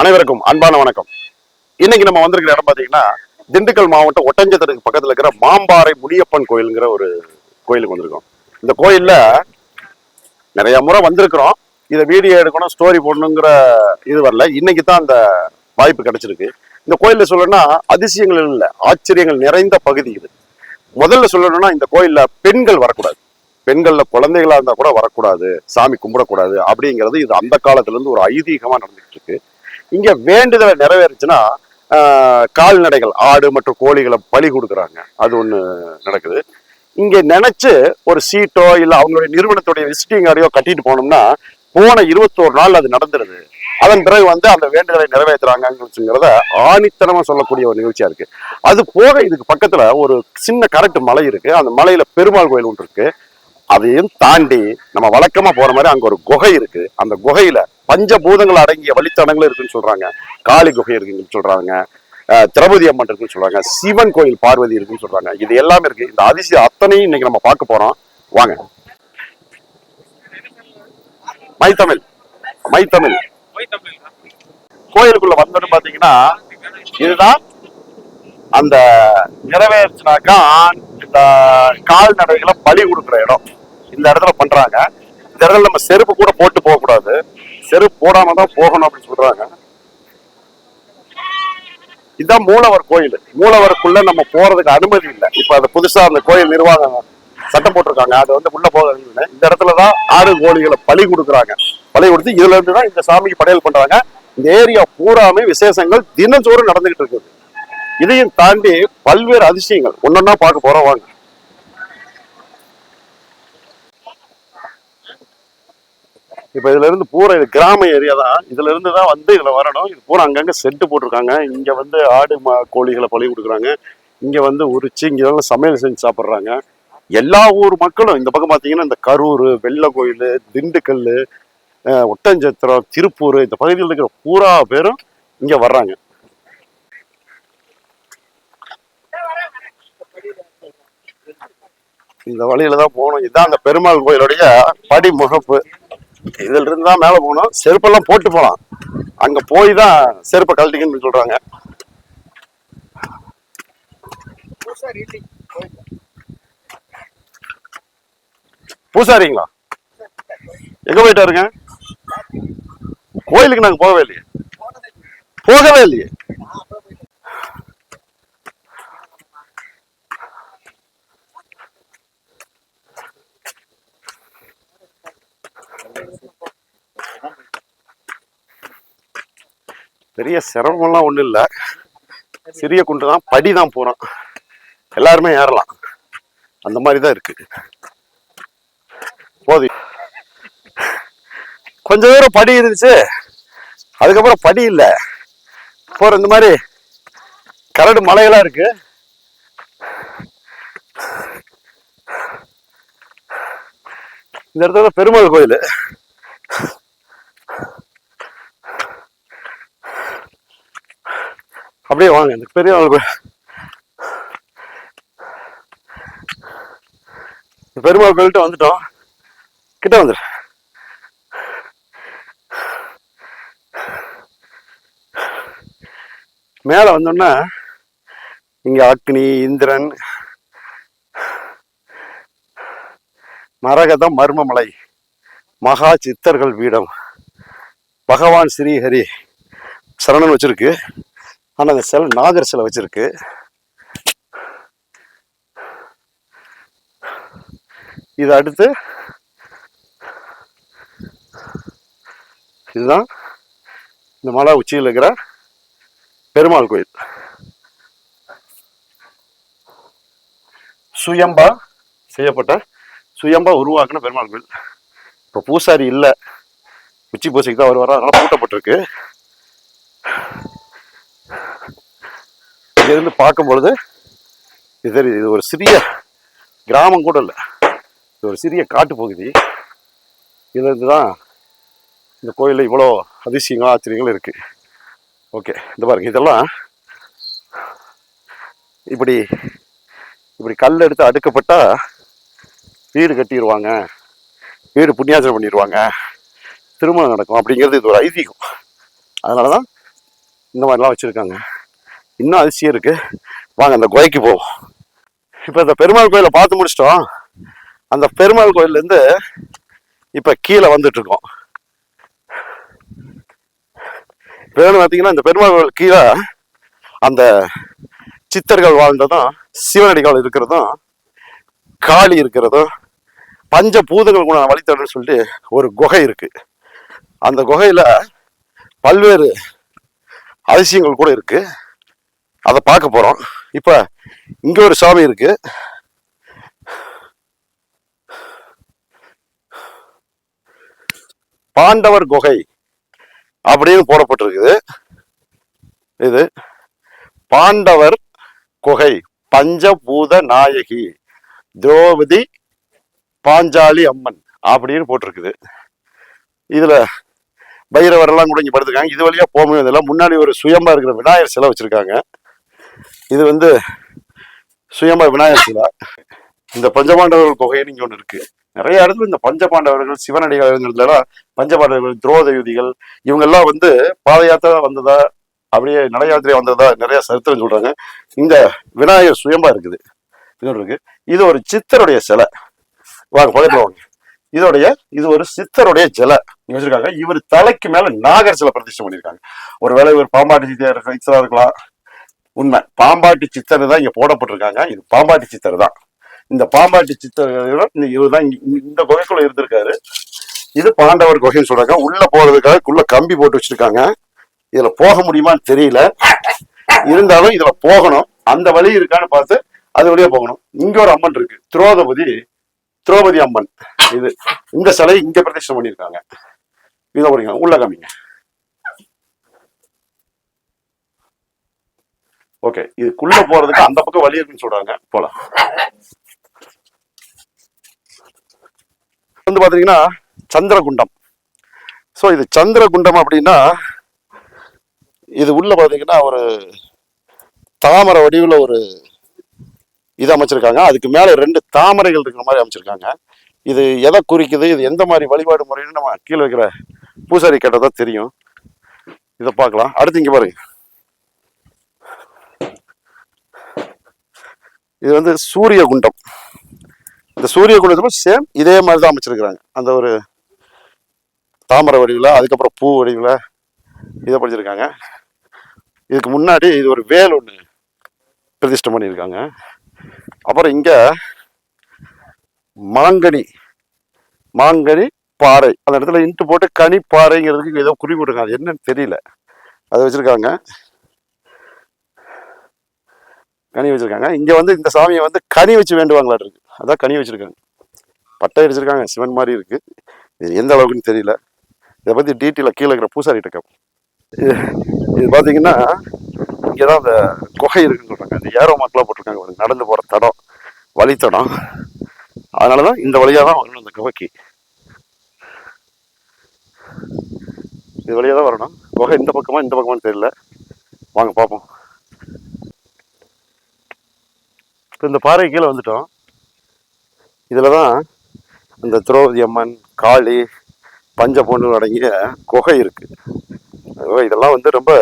அனைவருக்கும் அன்பான வணக்கம். இன்னைக்கு நம்ம வந்திருக்கிற இடம் பாத்தீங்கன்னா திண்டுக்கல் மாவட்டம் ஒட்டஞ்சத்திற்கு பக்கத்துல இருக்கிற மாம்பாறை முனியப்பன் கோயிலுங்கிற ஒரு கோயிலுக்கு வந்திருக்கோம். இந்த கோயில்ல நிறைய முறை வந்திருக்கிறோம். இதை வீடியோ எடுக்கணும் ஸ்டோரி போடணுங்கிற இது வரல. இன்னைக்கு தான் அந்த வாய்ப்பு கிடைச்சிருக்கு. இந்த கோயில்ல சொல்லணும்னா அதிசயங்கள் இல்லை ஆச்சரியங்கள் நிறைந்த பகுதி இது. முதல்ல சொல்லணும்னா இந்த கோயில்ல பெண்கள் வரக்கூடாது. பெண்கள்ல குழந்தைகளா இருந்தா கூட வரக்கூடாது. சாமி கும்பிடக்கூடாது அப்படிங்கிறது இது அந்த காலத்துல இருந்து ஒரு ஐதீகமா நடந்துட்டு இருக்கு. இங்க வேண்டுதலை நிறைவேறுச்சுன்னா கால்நடைகள் ஆடு மற்றும் கோழிகளை பலி கொடுக்குறாங்க. அது ஒன்று நடக்குது. இங்கே நினச்சி ஒரு சீட்டோ இல்லை அவங்களுடைய நிறுவனத்துடைய விசிட்டிங் கார்டையோ கட்டிட்டு போனோம்னா போன இருபத்தோரு நாள் அது நடந்துருது. அதன் பிறகு வந்து அந்த வேண்டுதலை நிறைவேற்றுறாங்கிறத ஆணித்தனமா சொல்லக்கூடிய ஒரு நிகழ்ச்சியா இருக்கு. அது போக இதுக்கு பக்கத்துல ஒரு சின்ன கரட்டு மலை இருக்கு. அந்த மலையில பெருமாள் கோயில் ஒன்று இருக்கு. அதையும் தாண்டி நம்ம வழக்கமா போற மாதிரி அங்க ஒரு குகை இருக்கு. அந்த குகையில பஞ்சபூதங்கள் அடங்கிய வழித்தடங்கள் இருக்குன்னு சொல்றாங்க. காளி குகை இருக்குன்னு சொல்றாங்க. திரௌபதி அம்மன் இருக்குன்னு சொல்றாங்க. சிவன் கோயில் பார்வதி இருக்குன்னு சொல்றாங்க. இது எல்லாமே இருக்கு. இந்த அதிசயம் அத்தனையும் இன்னைக்கு நம்ம பார்க்க போறோம். வாங்க. மைத்தமிழ் மைத்தமிழ் கோயிலுக்குள்ள வந்தோன்னு பாத்தீங்கன்னா இதுதான் அந்த நிறைவேற்றினாக்கா இந்த கால்நடைகளை பலி கொடுக்குற இடம். இந்த இடத்துல பண்றாங்க. இந்த இடத்துல நம்ம செருப்பு கூட போட்டு போகக்கூடாது. செருப்பு போடாம தான் போகணும் அப்படின்னு சொல்றாங்க. இதுதான் மூலவர் கோயில். மூலவருக்குள்ள நம்ம போறதுக்கு அனுமதி இல்லை. இப்ப அது புதுசா அந்த கோயில் நிர்வாகம் சட்டம் போட்டிருக்காங்க. அது வந்து உள்ள போக இந்த இடத்துல தான் ஆடு கோழிகளை பலி கொடுக்குறாங்க. பலி கொடுத்து இதுல இருந்து தான் இந்த சாமிக்கு படையல் பண்றாங்க. இந்த ஏரியா பூராமே விசேஷங்கள் தினந்தோறும் நடந்துகிட்டு இருக்குது. இதையும் தாண்டி பல்வேறு அதிசயங்கள். ஒன்னொன்னா பார்க்க போறோம் வாங்க. இப்போ இதுல இருந்து பூரா இது கிராம ஏரியா தான். இதுல இருந்து தான் வந்து இதுல வரணும். இது பூரா அங்கங்க செட்டு போட்டிருக்காங்க. இங்க வந்து ஆடு மா- கோழிகளை பழி கொடுக்குறாங்க. இங்க வந்து உரிச்சு இங்க சமையல் செஞ்சு சாப்பிட்றாங்க. எல்லா ஊர் மக்களும் இந்த பக்கம் பாத்தீங்கன்னா இந்த கரூர் வெள்ளை கோயில் திண்டுக்கல் ஒட்டஞ்சத்திரம் திருப்பூர் இந்த பகுதியில் இருக்கிற பூரா பேரும் இங்க வர்றாங்க. இந்த வழியில தான் போகணும். இதுதான் அந்த பெருமாள் கோயிலுடைய படிமுகப்பு. இதுல இருந்து தான் மேல போகணும். செருப்பெல்லாம் போட்டு போலாம் அங்க போய் தான் செருப்பை கழட்டிக்கன்னு சொல்றாங்க. பூசாரிங்களா? எங்க போயிட்டு இருங்க கோயிலுக்கு நாங்க போகவே இல்லையே. போகவே இல்லையே. பெரிய சிரமம்லாம் ஒன்றும் இல்லை. சிறிய குண்டு தான் படி தான் போகிறோம் எல்லாருமே ஏறலாம். அந்த மாதிரி தான் இருக்கு. போதும் கொஞ்ச தூரம் படி இருந்துச்சு. அதுக்கப்புறம் படி இல்லை. போகிற இந்த மாதிரி கரடு மலையெல்லாம் இருக்கு. இந்த இடத்துல பெருமாள் கோயில். அப்படியே வாங்க இந்த பெரிய கோயில். பெருமாள் கோயில்கிட்ட வந்துட்டோம். கிட்ட வந்துடு மேலே வந்தோன்னா இங்கே அக்னி இந்திரன் மரகதம் மர்மமலை மகா சித்தர்கள் பீடம் பகவான் ஸ்ரீஹரி சரணன் வச்சிருக்கு. ஆனா அந்த சிலை நாகர் சிலை வச்சிருக்கு. இது அடுத்து இதுதான் இந்த மலை உச்சியில் இருக்கிற பெருமாள் கோயில். சுயம்பா செய்யப்பட்ட சுயம்பா உருவாக்குன பெருமாள் கோயில். இப்போ பூசாரி இல்லை. உச்சி பூசைக்கு தான் வருவாரா அதனால் பூட்டப்பட்டிருக்கு. இங்கிருந்து பார்க்கும் பொழுது இது தெரியுது இது ஒரு சிறிய கிராமம் கூட இல்லை. இது ஒரு சிறிய காட்டு பகுதி. இதுலேருந்து தான் இந்த கோயிலில் இவ்வளோ அதிசயங்களும் ஆச்சரியங்கள் இருக்குது ஓகே இந்த பாருங்க இதெல்லாம் இப்படி இப்படி கல் எடுத்து அடுக்கப்பட்டால் வீடு கட்டிடுவாங்க வீடு புண்ணியாசனம் பண்ணிடுவாங்க திருமணம் நடக்கும் அப்படிங்கிறது இது ஒரு ஐதீகம். அதனால தான் இந்த மாதிரிலாம் வச்சுருக்காங்க. இன்னும் அதிசயம் இருக்குது வாங்க அந்த குகைக்கு போவோம். இப்போ இந்த பெருமாள் கோயிலை பார்த்து முடிச்சிட்டோம். அந்த பெருமாள் கோயில்லேருந்து இப்போ கீழே வந்துட்டுருக்கோம் வேணும் பார்த்தீங்கன்னா இந்த பெருமாள் கோயில் கீழே அந்த சித்தர்கள் வாழ்ந்ததும் சிவனடிகள் இருக்கிறதும் காளி இருக்கிறதும் பஞ்ச பூதங்கள் கூட வழித்தடன்னு சொல்லிட்டு ஒரு குகை இருக்குது அந்த குகையில் பல்வேறு அதிசயங்கள் கூட இருக்குது அதை பார்க்க போகிறோம் இப்போ இங்கே ஒரு சாமி இருக்குது பாண்டவர் குகை அப்படின்னு போடப்பட்டிருக்குது. இது பாண்டவர் குகை பஞ்சபூத நாயகி திரௌபதி பாஞ்சாலி அம்மன் அப்படின்னு போட்டிருக்குது. இதுல பைரவரெல்லாம் கூட இங்கே படுத்துருக்காங்க. இது வழியாக போக இதெல்லாம் முன்னாடி ஒரு சுயமாக இருக்கிற விநாயகர் சிலை வச்சிருக்காங்க. இது வந்து சுயம்பா விநாயகர் சிலை. இந்த பஞ்சபாண்டவர்கள் குகைன்னு இங்க ஒன்று இருக்கு. நிறைய இடத்துல இந்த பஞ்சபாண்டவர்கள் சிவனடிகள்லாம் பஞ்சபாண்டவர்கள் துரோதயுதிகள் இவங்க எல்லாம் வந்து பாத யாத்திரை வந்ததா அப்படியே நட வந்ததா நிறைய சரித்திரம் சொல்றாங்க. இந்த விநாயகர் சுயம்பா இருக்குது. இருக்கு. இது ஒரு சித்தருடைய சிலை. வாங்க பக்கத்துல வாங்க. இதோடைய இது ஒரு சித்தருடைய சிலை. வச்சிருக்காங்க. இவர் தலைக்கு மேல நாகர் சிலை பிரதிஷ்டம் பண்ணியிருக்காங்க. ஒருவேளை இவர் பாம்பாட்டி சித்தர் சித்தரா இருக்கலாம். உண்மை. பாம்பாட்டி சித்தர் தான் இங்க போடப்பட்டிருக்காங்க. இது பாம்பாட்டி சித்தர் தான். இந்த பாம்பாட்டி சித்தர் இவர் தான் இந்த குகைக்குள்ள இருந்திருக்காரு. இது பாண்டவர் குகைன்னு சொல்றாங்க. உள்ள போறதுக்காக உள்ள கம்பி போட்டு வச்சிருக்காங்க. இதுல போக முடியுமான்னு தெரியல. இருந்தாலும் இதுல போகணும். அந்த வழி இருக்கான்னு பார்த்து அது வழியா போகணும். இங்க ஒரு அம்மன் இருக்கு. திரௌபதி திரௌபதி அம்மன். இது இந்த சிலை இங்க பிரதிஷ்டை பண்ணியிருக்காங்க. இதை உள்ள காமிங்க. ஓகே இதுக்குள்ள போறதுக்கு அந்த பக்கம் வழி இருக்குன்னு சொல்றாங்க. போலாம். வந்து பாத்தீங்கன்னா சந்திரகுண்டம். ஸோ இது சந்திரகுண்டம் அப்படின்னா இது உள்ள பாத்தீங்கன்னா ஒரு தாமரை வடிவில் ஒரு இது அமைச்சிருக்காங்க. அதுக்கு மேலே ரெண்டு தாமரைகள் இருக்கிற மாதிரி அமைச்சிருக்காங்க. இது எதை குறிக்குது? இது எந்த மாதிரி வழிபாடு முறைன்னு நம்ம கீழே இருக்கிற பூசாரி கேட்டதான் தெரியும். இதை பார்க்கலாம். அடுத்து இங்கே பாருங்க. இது வந்து சூரிய குண்டம் இந்த சூரிய குண்டத்துல சேம் இதே மாதிரி தான் அமைச்சிருக்கிறாங்க. அந்த ஒரு தாமரை வடிவில் அதுக்கப்புறம் பூ வடிவில் இதை படிச்சிருக்காங்க. இதுக்கு முன்னாடி இது ஒரு வேல் ஒன்று பிரதிஷ்டம் பண்ணியிருக்காங்க. அப்புறம் இங்கே மாங்கனி மாங்கனி பாறை. அந்த இடத்துல இன்ட்டு போட்டு கனி பாறைங்கிறதுக்கு ஏதோ குறிப்பிட்டிருக்காங்க அது என்னன்னு தெரியல. அதை வச்சுருக்காங்க. கனி வச்சுருக்காங்க. இங்கே வந்து இந்த சாமியை வந்து கனி வச்சு வேண்டுவாங்களா இருக்கு. அதான் கனி வச்சிருக்காங்க. பட்டை அடிச்சிருக்காங்க சிவன் மாதிரி இருக்குது இது எந்த அளவுக்குன்னு தெரியல. இதை பற்றி டீட்டெயிலாக கீழே இருக்கிற பூசாரிகிட்ட கேட்போம் இது பார்த்தீங்கன்னா இங்கே தான் அந்த குகை இருக்குன்னு சொல்கிறாங்க அந்த ஏரோ மார்க்லாம் போட்டிருக்காங்க ஒரு நடந்து போகிற தடம் வழித்தடம். அதனால தான் இந்த வழியாக தான் வரணும் இந்த குகைக்கு. இது வழியாக தான் வரணும். குகை இந்த பக்கமாக இந்த பக்கமான்னு தெரியல. வாங்க பார்ப்போம். இப்போ இந்த பாறை கீழே வந்துட்டோம். இதில் தான் இந்த திரௌபதி அம்மன் காளி பஞ்ச பொண்ணு அடங்கிய குகை இருக்குது இதெல்லாம் வந்து ரொம்ப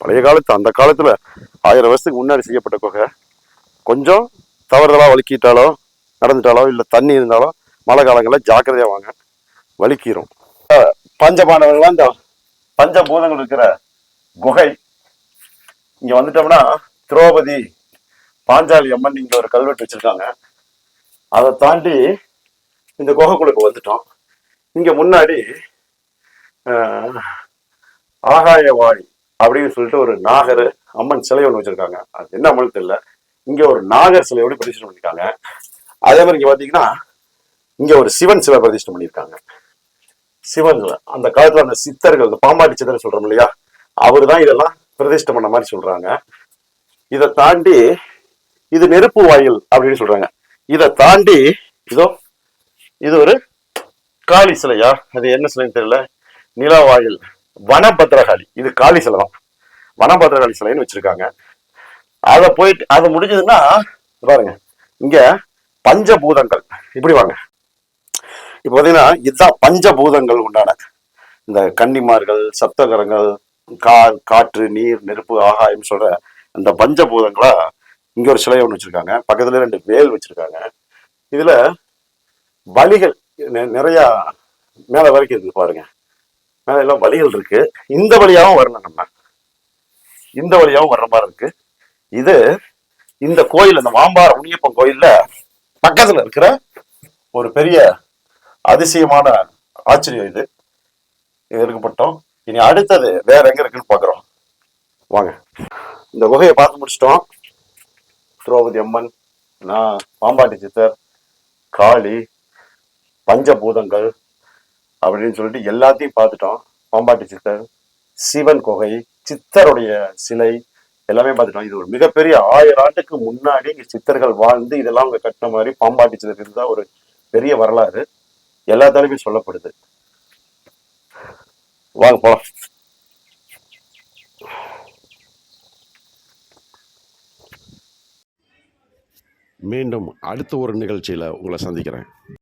பழைய காலத்து அந்த காலத்தில் ஆயிரம் வருஷத்துக்கு முன்னாடி செய்யப்பட்ட குகை. கொஞ்சம் தவறுதலாக வலுக்கிட்டாலோ நடந்துட்டாலோ இல்லை தண்ணி இருந்தாலோ மழை காலங்களில் ஜாக்கிரதையாக வாங்க. வலுக்கிறோம் பஞ்சபாண்டவர்கள்லாம் இந்த பஞ்சபூதங்கள் இருக்கிற குகை. இங்கே வந்துட்டோம்னா திரௌபதி பாஞ்சாலி அம்மன் இங்க ஒரு கல்வெட்டு வச்சிருக்காங்க. அதை தாண்டி இந்த குகைக்குழுக்கு வந்துட்டோம். இங்க முன்னாடி ஆஹ், ஆகாயவாணி அப்படின்னு சொல்லிட்டு ஒரு நாகர் அம்மன் சிலை ஒன்று வச்சிருக்காங்க. அது என்ன அம்மன் தெரியல. இங்க ஒரு நாகர் சிலையோட பிரதிஷ்டம் பண்ணிருக்காங்க அதே மாதிரி இங்க பாத்தீங்கன்னா இங்க ஒரு சிவன் சிலை பிரதிஷ்டம் பண்ணியிருக்காங்க. சிவன் அந்த காலத்துல அந்த சித்தர்கள் இந்த பாம்பாட்டி சித்தர் சொல்றோம் இல்லையா? அவர் தான் இதெல்லாம் பிரதிஷ்டை பண்ண மாதிரி சொல்றாங்க. இதை தாண்டி இது நெருப்பு வாயில் அப்படின்னு சொல்றாங்க. இதை தாண்டி இதோ இது ஒரு காளி சிலையா? அது என்ன சிலைன்னு தெரியல. நிலவாயில் வனபத்ரகாளி இது காளி சிலை தான். வனபத்ரகாளி சிலைன்னு வச்சிருக்காங்க. அதை போயிட்டு அது முடிஞ்சதுன்னா பாருங்க இங்க பஞ்சபூதங்கள். இப்படி வாங்க. இப்ப பாத்தீங்கன்னா இதுதான் பஞ்சபூதங்கள் உண்டான இந்த கன்னிமார்கள் சப்தகரங்கள் கா காற்று நீர் நெருப்பு ஆகாயம் சொல்ற அந்த பஞ்சபூதங்களா இங்க ஒரு சிலை ஒன்று வச்சிருக்காங்க. பக்கத்துல ரெண்டு வேல் வச்சிருக்காங்க. இதுல வலிகள் நிறைய மேல வரைக்கும் இருக்கு பாருங்க. மேல எல்லாம் வழிகள் இருக்கு. இந்த வழியாவும் வரணும் நம்ம. இந்த வழியாவும் வர்ற மாதிரி இருக்கு. இது இந்த கோயில் அந்த மாம்பார முனியப்பன் கோயில்ல பக்கத்துல இருக்கிற ஒரு பெரிய அதிசயமான ஆச்சரியம் இது. இது இருக்கப்பட்டோம் இனி அடுத்தது வேற எங்க இருக்குன்னு பாக்குறோம். வாங்க. இந்த குகையை பார்த்து முடிச்சிட்டோம். திரௌபதி அம்மன் நான் பாம்பாட்டி சித்தர் காளி பஞ்சபூதங்கள் அப்படின்னு சொல்லிட்டு எல்லாத்தையும் பார்த்துட்டோம். பாம்பாட்டி சித்தர் சிவன் குகை சித்தருடைய சிலை எல்லாமே பார்த்துட்டோம். இது ஒரு மிகப்பெரிய ஆயிரம் ஆண்டுக்கு முன்னாடி இங்க சித்தர்கள் வாழ்ந்து இதெல்லாம் அவங்க கட்டின மாதிரி பாம்பாட்டி சித்தர் இருந்தால் ஒரு பெரிய வரலாறு. எல்லாத்தாலுமே சொல்லப்படுது. வாங்க போகலாம் மீண்டும் அடுத்த ஒரு நிகழ்ச்சியில் உங்களை சந்திக்கிறேன்.